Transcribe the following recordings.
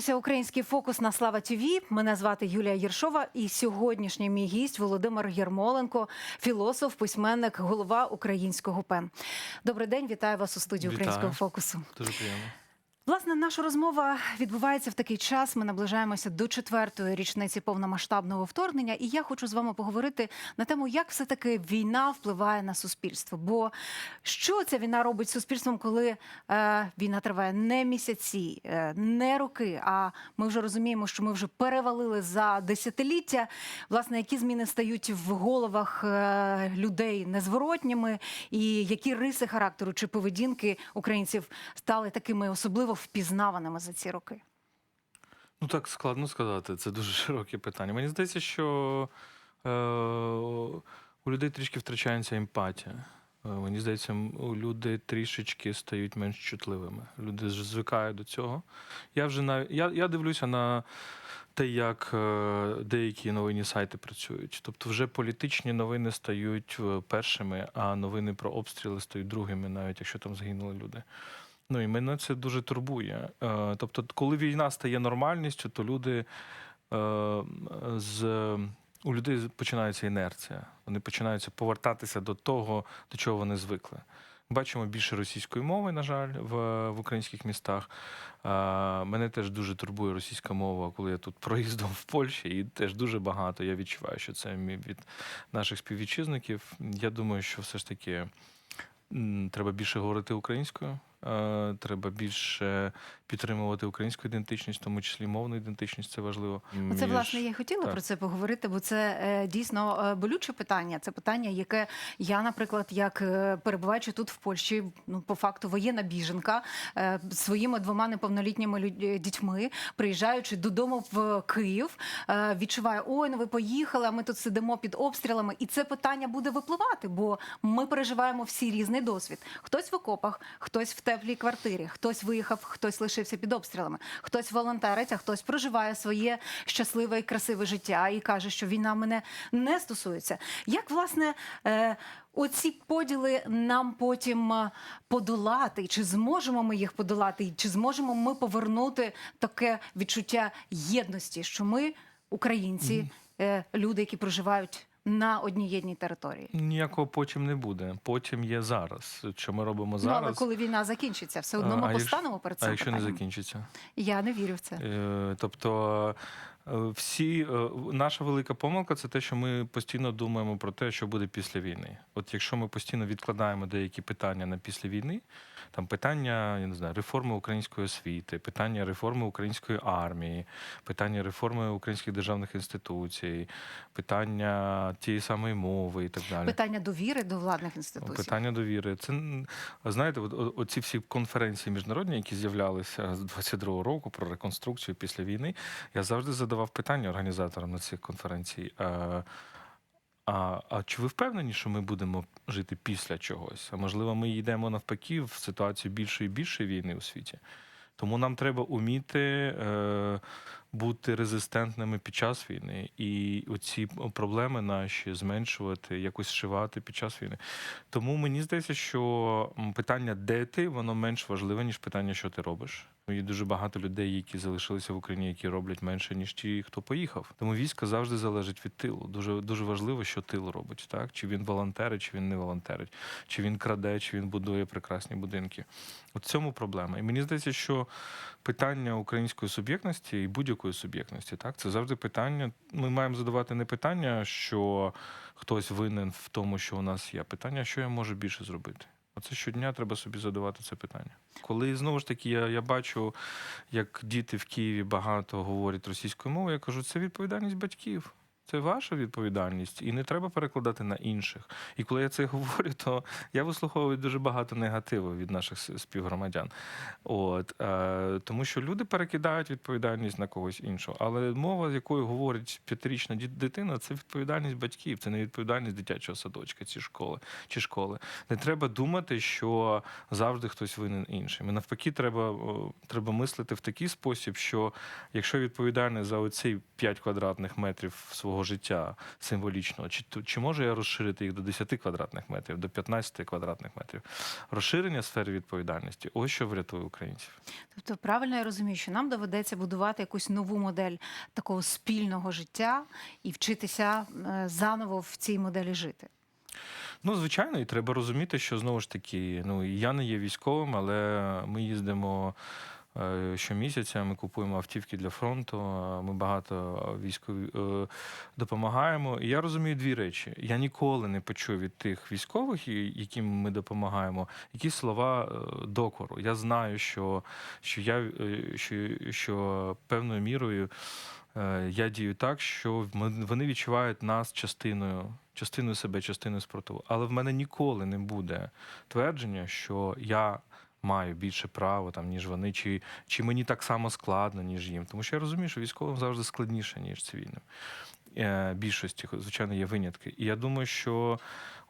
дивитеся український фокус на Слава ТВ. Мене звати Юлія Єршова. І сьогоднішній мій гість Володимир Єрмоленко, філософ, письменник, голова українського ПЕН. Добрий день, вітаю вас у студії Вітаю. українського фокусу. Дуже приємно. Власне, наша розмова відбувається в такий час. Ми наближаємося до четвертої річниці повномасштабного вторгнення, і я хочу з вами поговорити на тему, як все таки війна впливає на суспільство. Бо що ця війна робить з суспільством, коли е, війна триває не місяці, е, не роки, а ми вже розуміємо, що ми вже перевалили за десятиліття. Власне, які зміни стають в головах е, людей незворотніми, і які риси характеру чи поведінки українців стали такими особливо впізнаваними за ці роки? Ну так складно сказати. Це дуже широке питання. Мені здається, що е, у людей трішки втрачається емпатія. Е, Мені здається, люди трішечки стають менш чутливими. Люди звикають до цього. Я вже нав... я, я дивлюся на те, як е, деякі новинні сайти працюють. Тобто, вже політичні новини стають е, першими, а новини про обстріли стають другими, навіть якщо там загинули люди. Ну і мене це дуже турбує. Е, Тобто, коли війна стає нормальністю, то люди е, з у людей починається інерція. Вони починаються повертатися до того, до чого вони звикли. Бачимо більше російської мови, на жаль, в, в українських містах. А, мене теж дуже турбує російська мова, коли я тут проїздом в Польщі, і теж дуже багато. Я відчуваю, що це від наших співвітчизників. Я думаю, що все ж таки треба більше говорити українською. Е, Треба більше підтримувати українську ідентичність, в тому числі мовну ідентичність. Це важливо. Оце Між- власне я й хотіла так. про це поговорити, бо це е, дійсно е, болюче питання. Це питання, яке я, наприклад, як перебуваючи тут в Польщі, ну по факту воєнна біженка своїми двома неповнолітніми дітьми, приїжджаючи додому в Київ, відчуваю, ой, ну ви поїхали, а ми тут сидимо під обстрілами, і це питання буде випливати, бо ми переживаємо всі різний досвід. Хтось в окопах, хтось в теплій квартирі, хтось виїхав, хтось лишився під обстрілами, хтось волонтерить, а хтось проживає своє щасливе і красиве життя і каже, що війна мене не стосується. Як власне е, оці поділи нам потім е, подолати? Чи зможемо ми їх подолати? Чи зможемо ми повернути таке відчуття єдності, що ми українці, е, люди, які проживають на одній єдній території? Ніякого потім не буде. Потім є зараз. Що ми робимо Ну, але коли війна закінчиться, все одно ми постанемо перед цим а якщо не закінчиться? Я не вірю в це. Е, Тобто е, всі е, наша велика помилка це те, що ми постійно думаємо про те, що буде після війни. От якщо ми постійно відкладаємо деякі питання на після війни, там питання я не знаю, реформи української освіти, питання реформи української армії, питання реформи українських державних інституцій, питання тієї самої мови і так далі. Питання довіри до владних інституцій. Питання довіри. Це знаєте, оці всі конференції міжнародні, які з'являлися з 22-го року про реконструкцію після війни. Я завжди задавав питання організаторам на цих конференцій. А, а, чи ви впевнені, що ми будемо жити після чогось? А можливо, ми йдемо навпаки в ситуацію більшої і більшої війни у світі. Тому нам треба уміти е, бути резистентними під час війни і оці проблеми наші зменшувати, якось зшивати під час війни. Тому мені здається, що питання, де ти, воно менш важливе, ніж питання, що ти робиш. Є дуже багато людей, які залишилися в Україні, які роблять менше, ніж ті, хто поїхав. Тому військо завжди залежить від тилу. Дуже дуже важливо, що тил робить, так чи він волонтерить, чи він не волонтерить, чи він краде, чи він будує прекрасні будинки. От цьому проблема. І мені здається, що питання української суб'єктності і будь-якої суб'єктності, так це завжди питання. Ми маємо задавати не питання, що хтось винен в тому, що у нас є, питання, що я можу більше зробити. Оце щодня треба собі задавати це питання. Коли знову ж таки я, я бачу, як діти в Києві багато говорять російською мовою, я кажу, це відповідальність батьків. Це ваша відповідальність, і не треба перекладати на інших. І коли я це говорю, то я вислуховую дуже багато негативу від наших співгромадян. От е, тому, що люди перекидають відповідальність на когось іншого. Але мова, з якою говорить п'ятирічна дитина, це відповідальність батьків, це не відповідальність дитячого садочка чи школи чи школи. Не треба думати, що завжди хтось винен іншим. І навпаки, треба, треба мислити в такий спосіб, що якщо відповідальний за оці 5 квадратних метрів свого свого життя символічного, чи, чи можу я розширити їх до 10 квадратних метрів, до 15 квадратних метрів. Розширення сфери відповідальності ось що врятує українців. Тобто, правильно я розумію, що нам доведеться будувати якусь нову модель такого спільного життя і вчитися е, заново в цій моделі жити. Ну, звичайно, і треба розуміти, що знову ж таки, ну я не є військовим, але ми їздимо. Е, Щомісяця ми купуємо автівки для фронту. е, Ми багато військові е, допомагаємо. І я розумію дві речі: я ніколи не почую від тих військових, яким ми допомагаємо, якісь слова докору. Я знаю, що, що я що, що певною мірою я дію так, що вони відчувають нас частиною, частиною себе, частиною спорту. Але в мене ніколи не буде твердження, що я. Маю більше права там, ніж вони, чи, чи мені так само складно, ніж їм. Тому що я розумію, що військовим завжди складніше, ніж цивільним. Е, Більшості, звичайно, є винятки. І я думаю, що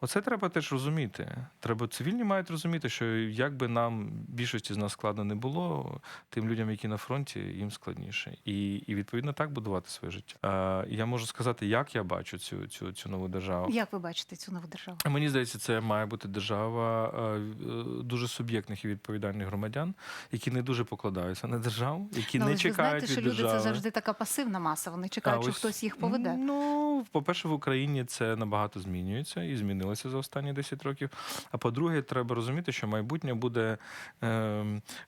оце треба теж розуміти. Треба цивільні мають розуміти, що як би нам більшості з нас складно не було, тим людям, які на фронті, їм складніше. І, і відповідно так будувати своє життя. Е, я можу сказати, як я бачу цю, цю, цю нову державу. Як ви бачите цю нову державу? Мені здається, це має бути держава е, е, дуже суб'єктних і відповідальних громадян, які не дуже покладаються на державу, які Ну, не чекають знаєте, від що люди це завжди така пасивна маса. Вони чекають, А що ось, хтось їх поведе. Ну, по-перше, в Україні це набагато змінюється і змінилося за останні 10 років. А по-друге, треба розуміти, що майбутнє буде е,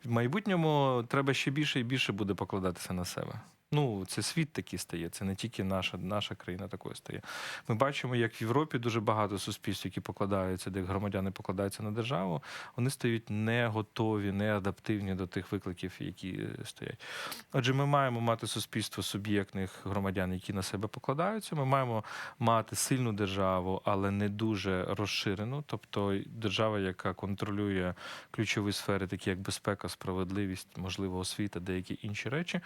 в майбутньому треба ще більше і більше буде покладатися на себе. Ну, це світ такий стає, це не тільки наша, наша країна такою стає. Ми бачимо, як в Європі дуже багато суспільств, які покладаються, де громадяни покладаються на державу, вони стають не готові, не адаптивні до тих викликів, які е, стоять. Отже, ми маємо мати суспільство суб'єктних громадян, які на себе покладаються. Ми маємо мати сильну державу, але не дуже розширену, тобто держава, яка контролює ключові сфери, такі як безпека, справедливість, можливо, освіта, деякі інші речі.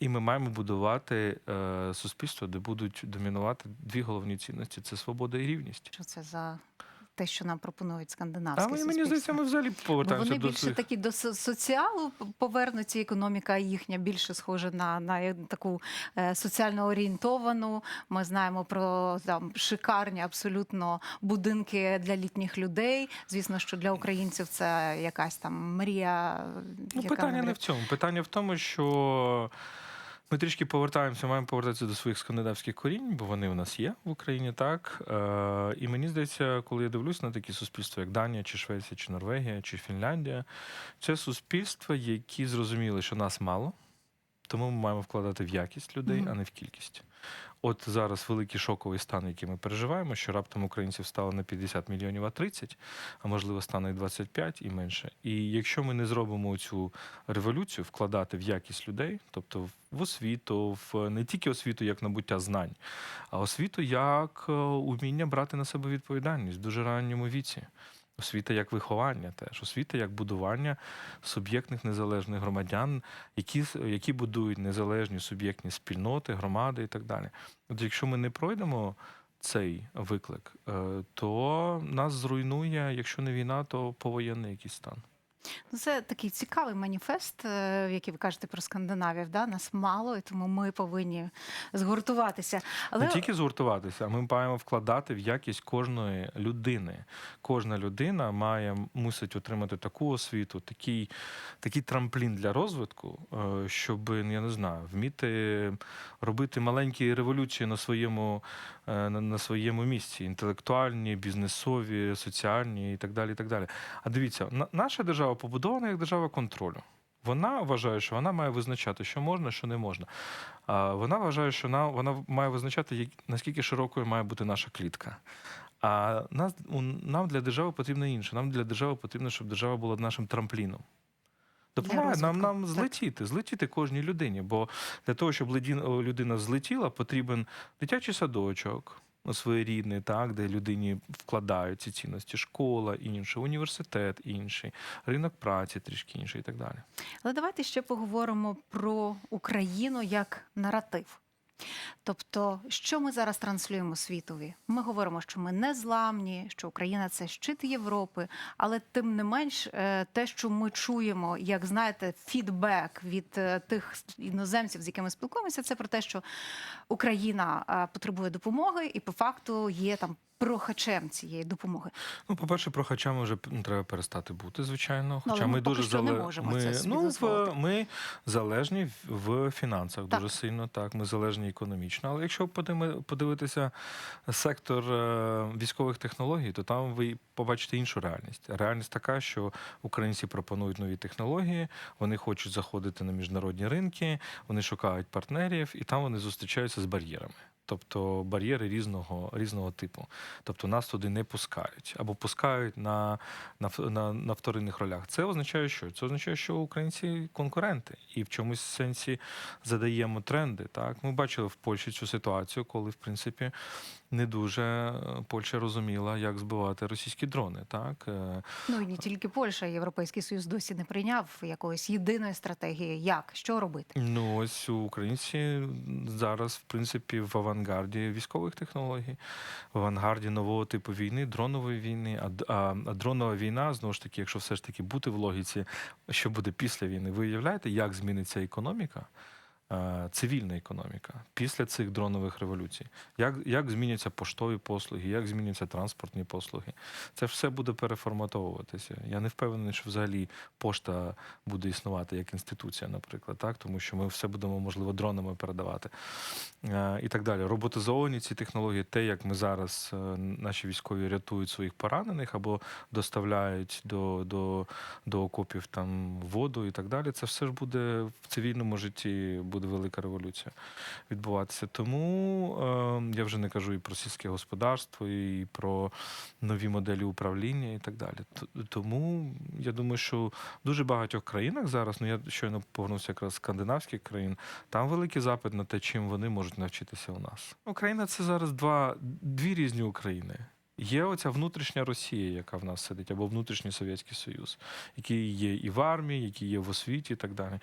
І ми маємо будувати е, суспільство, де будуть домінувати дві головні цінності: це свобода і рівність. Що це за те, що нам пропонують скандинавські мені, мені здається, ми взагалі Бо повертаємося вони до більше своїх... такі до соціалу повернуться, економіка їхня більше схожа на, на таку е, соціально орієнтовану. Ми знаємо про там шикарні абсолютно будинки для літніх людей. Звісно, що для українців це якась там мрія. Ну, яка питання не в цьому. Питання в тому, що ми трішки повертаємося, маємо повертатися до своїх скандинавських корінь, бо вони у нас є в Україні, так. Е, і мені здається, коли я дивлюсь на такі суспільства, як Данія, чи Швеція, чи Норвегія, чи Фінляндія, це суспільства, які зрозуміли, що нас мало, тому ми маємо вкладати в якість людей, Мгм. а не в кількість. От зараз великий шоковий стан, який ми переживаємо, що раптом українців стало не 50 мільйонів, а 30, а можливо стане і 25 і менше. І якщо ми не зробимо цю революцію, вкладати в якість людей, тобто в освіту, в не тільки освіту як набуття знань, а освіту як е, уміння брати на себе відповідальність в дуже ранньому віці. Освіта як виховання, теж освіта як будування суб'єктних незалежних громадян, які, які будують незалежні суб'єктні спільноти, громади і так далі. От якщо ми не пройдемо цей виклик, е, то нас зруйнує, якщо не війна, то повоєнний якийсь стан. Ну, це такий цікавий маніфест, е, в який ви кажете про скандинавів. Да? Нас мало, і тому ми повинні згуртуватися. Але Не тільки згуртуватися, а ми маємо вкладати в якість кожної людини. Кожна людина має мусить отримати таку освіту, такий, такий трамплін для розвитку, е, щоб я не знаю, вміти робити маленькі революції на своєму, на, на своєму місці: інтелектуальні, бізнесові, соціальні і так далі. І так далі. А дивіться, наша держава побудована як держава контролю. Вона вважає, що вона має визначати, що можна, що не можна. Вона вважає, що вона, вона має визначати, наскільки широкою має бути наша клітка. А нас, нам для держави потрібно інше. Нам для держави потрібно, щоб держава була нашим трампліном. Допомагає нам, нам злетіти, злетіти кожній людині. Бо для того, щоб людина злетіла, потрібен дитячий садочок. ну, Своєрідний, так, де людині вкладають ці цінності, школа інша, університет інший, ринок праці трішки інший і так далі. Але давайте ще поговоримо про Україну як наратив. Тобто, що ми зараз транслюємо світові? Ми говоримо, що ми не зламні, що Україна це щит Європи, але тим не менш, е, те, що ми чуємо, як знаєте, фідбек від е, тих іноземців, з якими спілкуємося, це про те, що Україна е, потребує допомоги, і по факту є там прохачем цієї допомоги. Ну, по-перше, прохачами вже п- треба перестати бути, звичайно. Ну, Хоча ми ми дуже не можемо ми, це ну, в, ми залежні в фінансах Так. дуже сильно. Так, ми залежні економічно. Але якщо подивитися сектор е, військових технологій, то там ви побачите іншу реальність. Реальність така, що українці пропонують нові технології, вони хочуть заходити на міжнародні ринки, вони шукають партнерів, і там вони зустрічаються з бар'єрами. Тобто бар'єри різного, різного типу. Тобто нас туди не пускають або пускають на, на, на, на вторинних ролях. Це означає, що це означає, що українці конкуренти, і в чомусь сенсі задаємо тренди. Так, ми бачили в Польщі цю ситуацію, коли в принципі не дуже е, Польща розуміла, як збивати російські дрони. Так Е, Ну і не тільки Польща, Європейський Союз досі не прийняв якоїсь єдиної стратегії, як що робити. Ну, ось українці зараз, в принципі, в авангарді військових технологій, в авангарді нового типу війни, дронової війни. А, а, а дронова війна, знову ж таки, якщо все ж таки бути в логіці, що буде після війни, ви уявляєте, як зміниться економіка? Е, Цивільна економіка після цих дронових революцій, як, як зміняться поштові послуги, як зміняться транспортні послуги, це все буде переформатовуватися. Я не впевнений, що взагалі пошта буде існувати як інституція, наприклад, так тому що ми все будемо можливо дронами передавати Е, і так далі. Роботизовані ці технології, те, як ми зараз е, наші військові рятують своїх поранених або доставляють до, до, до окопів там воду і так далі. Це все ж буде в цивільному житті, буде велика революція відбуватися. Тому е, я вже не кажу і про сільське господарство, і про нові моделі управління і так далі. Тому я думаю, що в дуже багатьох країнах зараз, ну я щойно повернувся якраз скандинавських країн, там великий запит на те, чим вони можуть навчитися у нас. Україна це зараз два дві різні України. Є оця внутрішня Росія, яка в нас сидить, або внутрішній Совєтський Союз, який є і в армії, який є в освіті, і так далі.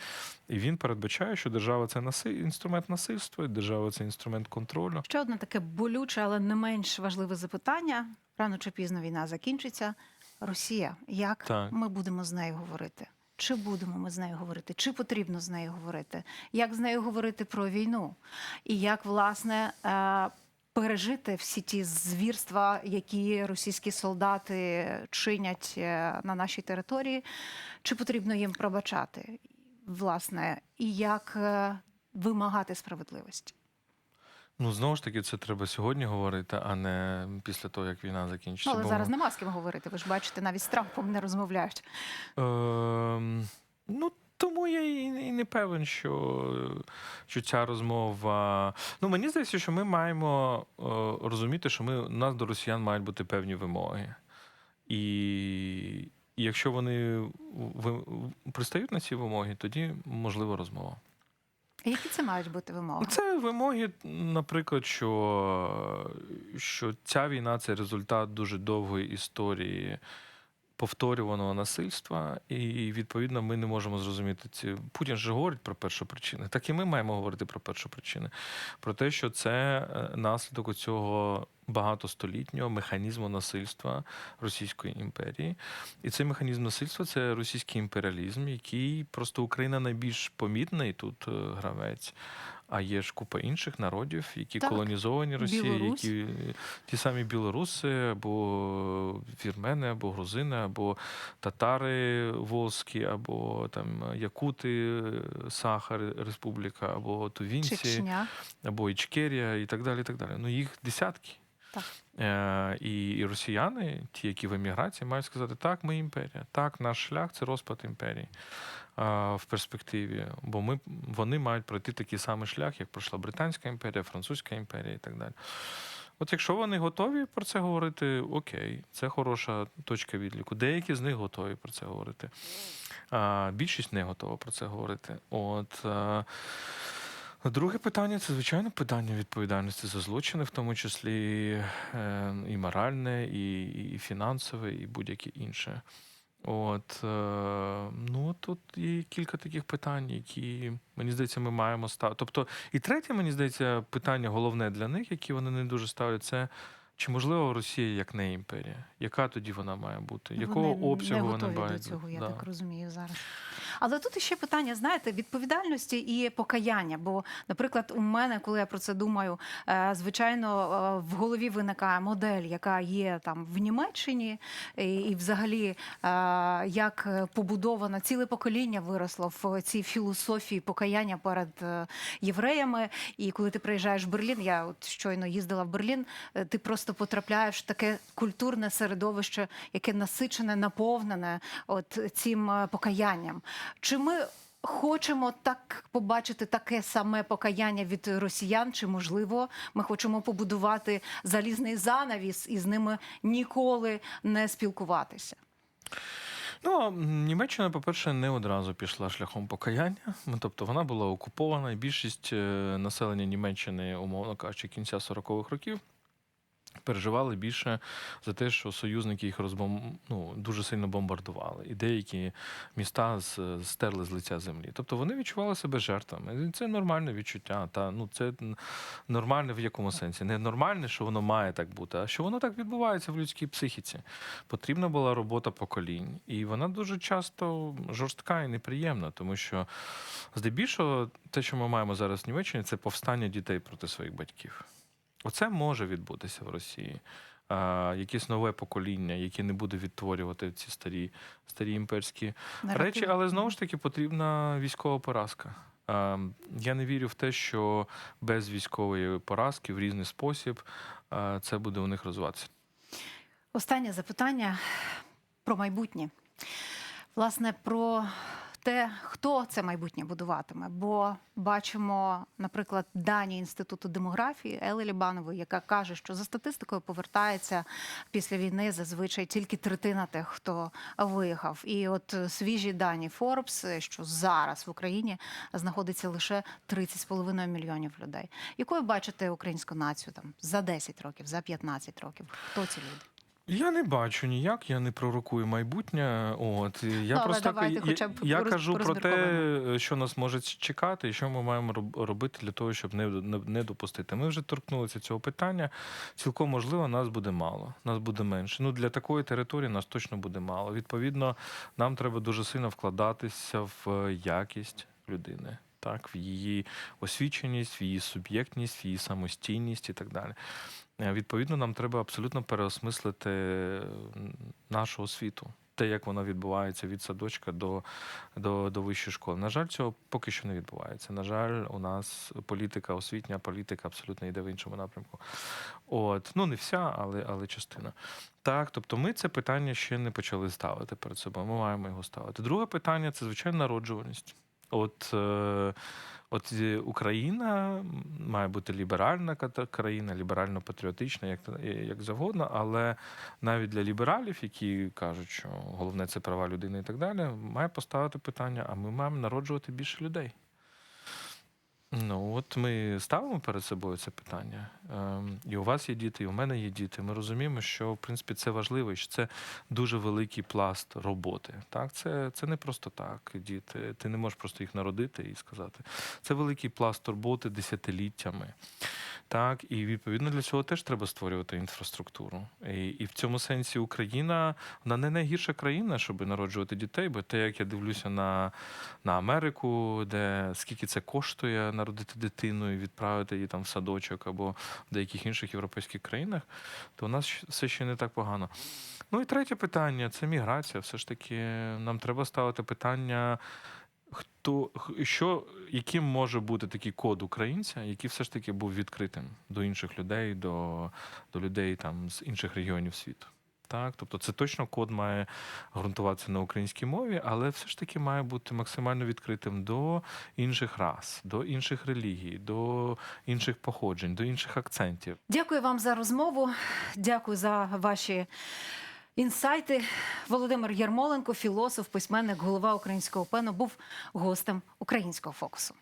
І він передбачає, що держава це наси... інструмент насильства, держава це інструмент контролю. Ще одне таке болюче, але не менш важливе запитання. Рано чи пізно війна закінчиться. Росія, як Так. ми будемо з нею говорити? Чи будемо ми з нею говорити? Чи потрібно з нею говорити? Як з нею говорити про війну? І як власне е, пережити всі ті звірства, які російські солдати чинять е, на нашій території? Чи потрібно їм пробачати? Власне, і як е, вимагати справедливості? Ну знову ж таки, це треба сьогодні говорити, а не після того, як війна закінчиться. Але Бо зараз нема з ким говорити. Ви ж бачите, навіть з Трампом не розмовляють. Ем, ну, тому я і, і не певен, що, що ця розмова. Ну, мені здається, що ми маємо е, розуміти, що ми, у нас до росіян мають бути певні вимоги. І, і якщо вони ви, пристають на ці вимоги, тоді можлива розмова. Які це мають бути вимоги? Це вимоги, наприклад, що, що ця війна це результат дуже довгої історії повторюваного насильства, і відповідно ми не можемо зрозуміти ці. Путін же говорить про першопричини. Так і ми маємо говорити про першопричини. Про те, що це е, наслідок цього багатостолітнього механізму насильства Російської імперії. І цей механізм насильства це російський імперіалізм, який просто Україна найбільш помітний тут е, гравець. А є ж купа інших народів, які Так. колонізовані Росією, які ті самі білоруси, або вірмени, або грузини, або татари волзькі, або там якути, Сахар, Республіка, або тувінці, Чечня. або Ічкерія, і так далі. І так далі. Ну їх десятки. Так. Е, і, і росіяни, ті, які в еміграції, мають сказати, так, ми імперія, так, наш шлях це розпад імперії в перспективі. Бо ми, вони мають пройти такий самий шлях, як пройшла Британська імперія, Французька імперія і так далі. От якщо вони готові про це говорити, окей, це хороша точка відліку. Деякі з них готові про це говорити. А, більшість не готова про це говорити. От. Друге питання це, звичайно, питання відповідальності за злочини, в тому числі е, і моральне, і, і фінансове, і будь-яке інше. От, е, ну, тут є кілька таких питань, які, мені здається, ми маємо ставити. Тобто, і третє, мені здається, питання головне для них, які вони не дуже ставлять, це чи можливо Росія як не імперія? Яка тоді вона має бути? Якого вони обсягу не вона має до цього, я Да. так розумію зараз. Але тут ще питання, знаєте, відповідальності і покаяння. Бо, наприклад, у мене, коли я про це думаю, е, звичайно, е, в голові виникає модель, яка є там в Німеччині, і, взагалі е, як побудовано ціле покоління виросло в цій філософії покаяння перед євреями. І коли ти приїжджаєш в Берлін, я от щойно їздила в Берлін, ти просто потрапляєш в таке культурне середовище, яке насичене, наповнене от цим е, покаянням. Чи ми хочемо так побачити таке саме покаяння від росіян? Чи можливо ми хочемо побудувати залізний занавіс і з ними ніколи не спілкуватися? Ну, Німеччина, по-перше, не одразу пішла шляхом покаяння. Ну, Тобто вона була окупована, більшість е, населення Німеччини, умовно кажучи, кінця 40-х років. Переживали більше за те, що союзники їх розбом... ну, дуже сильно бомбардували, і деякі міста з- стерли з лиця землі. Тобто вони відчували себе жертвами. І це нормальне відчуття. Та ну це нормальне в якому сенсі? Не нормальне, що воно має так бути, а що воно так відбувається в людській психіці. Потрібна була робота поколінь, і вона дуже часто жорстка і неприємна, тому що здебільшого те, що ми маємо зараз в Німеччині, це повстання дітей проти своїх батьків. Оце може відбутися в Росії. А, якесь нове покоління, яке не буде відтворювати ці старі, старі імперські речі, але знову ж таки потрібна військова поразка. А, Я не вірю в те, що без військової поразки в різний спосіб а, це буде у них розвиватися. Останнє запитання про майбутнє. Власне, про те, хто це майбутнє будуватиме. Бо бачимо, наприклад, дані Інституту демографії Ели Лібанової, яка каже, що за статистикою повертається після війни зазвичай тільки третина тих, хто виїхав. І от свіжі дані Forbes, що зараз в Україні знаходиться лише 30,5 мільйонів людей. Якою бачите українську націю там за 10 років, за 15 років? Хто ці люди? Я не бачу ніяк, я не пророкую майбутнє. От я Ну, просто давайте я, хоча б я пороз- кажу про те, що нас може чекати, і що ми маємо робити для того, щоб не, не, не допустити. Ми вже торкнулися цього питання. Цілком можливо, нас буде мало, нас буде менше. Ну для такої території нас точно буде мало. Відповідно, нам треба дуже сильно вкладатися в е, якість людини. Так, в її освіченість, в її суб'єктність, в її самостійність і так далі. Е, Відповідно, нам треба абсолютно переосмислити нашу освіту, те, як вона відбувається від садочка до, до, до вищої школи. На жаль, цього поки що не відбувається. На жаль, у нас політика, освітня політика абсолютно йде в іншому напрямку. От, ну не вся, але, але частина. Так, тобто ми це питання ще не почали ставити перед собою. Ми маємо його ставити. Друге питання це звичайно народжуваність. От, е, от е, Україна має бути ліберальна країна, ліберально-патріотична, як, та- як завгодно, але навіть для лібералів, які кажуть, що головне це права людини і так далі, має поставити питання: а ми маємо народжувати більше людей. Ну, от ми ставимо перед собою це питання. Ем, і у вас є діти, і у мене є діти. Ми розуміємо, що в принципі це важливо, і що це дуже великий пласт роботи. Так, це, це не просто так, діти. Ти не можеш просто їх народити і сказати. Це великий пласт роботи десятиліттями. Так, і відповідно для цього теж треба створювати інфраструктуру. І, і в цьому сенсі Україна вона не найгірша країна, щоб народжувати дітей, бо те, як я дивлюся на, на Америку, де скільки це коштує народити дитину і відправити її там в садочок або в деяких інших європейських країнах, то у нас все ще не так погано. Ну і третє питання це міграція. Все ж таки, нам треба ставити питання. Хто що, яким може бути такий код українця, який все ж таки був відкритим до інших людей, до, до людей там з інших регіонів світу? Так, тобто це точно код має ґрунтуватися на українській мові, але все ж таки має бути максимально відкритим до інших рас, до інших релігій, до інших походжень, до інших акцентів. Дякую вам за розмову. Дякую за ваші інсайти. Володимир Ярмоленко, філософ, письменник, голова українського пену, був гостем українського фокусу.